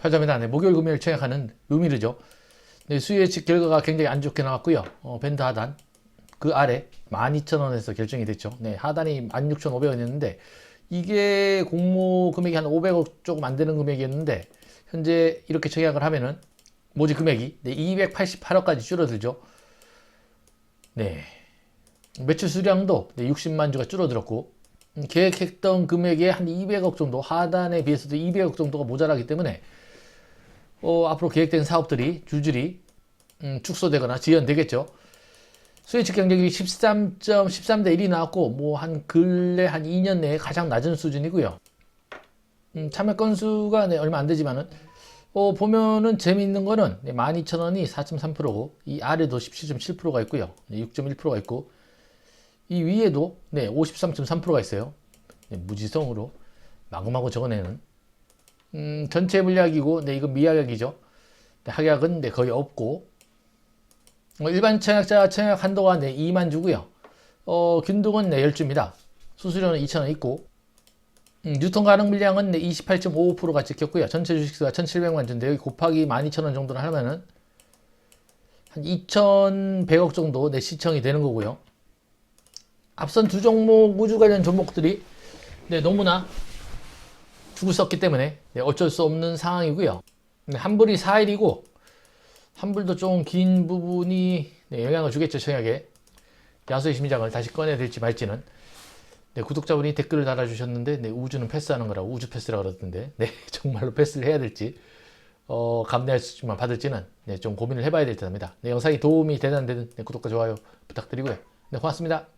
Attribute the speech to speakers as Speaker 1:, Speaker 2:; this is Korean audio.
Speaker 1: 표점이다. 네, 목요일 금요일 청약하는 루미르죠. 네, 수요 예측 결과가 굉장히 안 좋게 나왔고요. 어, 밴드 하단 그 아래 12,000원에서 결정이 됐죠. 네, 하단이 16,500원이었는데 이게 공모 금액이 한 500억 조금 안 되는 금액이었는데 현재 이렇게 청약을 하면은 모집 금액이 네, 288억까지 줄어들죠. 네. 매출 수량도 네, 60만 주가 줄어들었고 음, 계획했던 금액의 한 200억 정도 하단에 비해서도 200억 정도가 모자라기 때문에 어, 앞으로 계획된 사업들이 줄줄이 음, 축소되거나 지연되겠죠. 수혜측 경쟁률이 13.13 대 1이 나왔고 뭐 한 근래 한 2년 내에 가장 낮은 수준이고요. 음, 참여 건수가 네, 얼마 안 되지만은 어, 보면은 재미있는 거는 네, 12,000원이 4.3%고 이 아래도 17.7%가 있고요. 네, 6.1%가 있고 이 위에도 네, 53.3%가 있어요. 네, 무지성으로 마구마구 적어내는 음, 전체 물약이고 네, 이건 미약약이죠. 네, 학약은 네, 거의 없고 어, 일반 청약자 청약 한도가 네, 2만 주고요. 어, 균등은 네, 10주입니다. 수수료는 2,000원 있고 음, 유통 가능 물량은 네, 28.55%가 찍혔고요. 전체 주식수가 1,700만 주인데 여기 곱하기 12,000원 정도를 하면은 한 2,100억 정도 네, 시청이 되는 거고요. 앞선 두 종목 우주 관련 종목들이 네, 너무나 죽을 썼기 때문에 네, 어쩔 수 없는 상황이고요. 네, 한불이 4일이고 한불도 좀 긴 부분이 네, 영향을 주겠죠 청약에 야수의 심장을 다시 꺼내야 될지 말지는 네, 구독자분이 댓글을 달아주셨는데 네, 우주는 패스하는 거라고 우주 패스라 그러던데 네, 정말로 패스를 해야 될지 어, 감내할 수만 받을지는 네, 좀 고민을 해봐야 될 듯합니다. 네, 영상이 도움이 되는 데는 네, 구독과 좋아요 부탁드리고요. 네, 고맙습니다.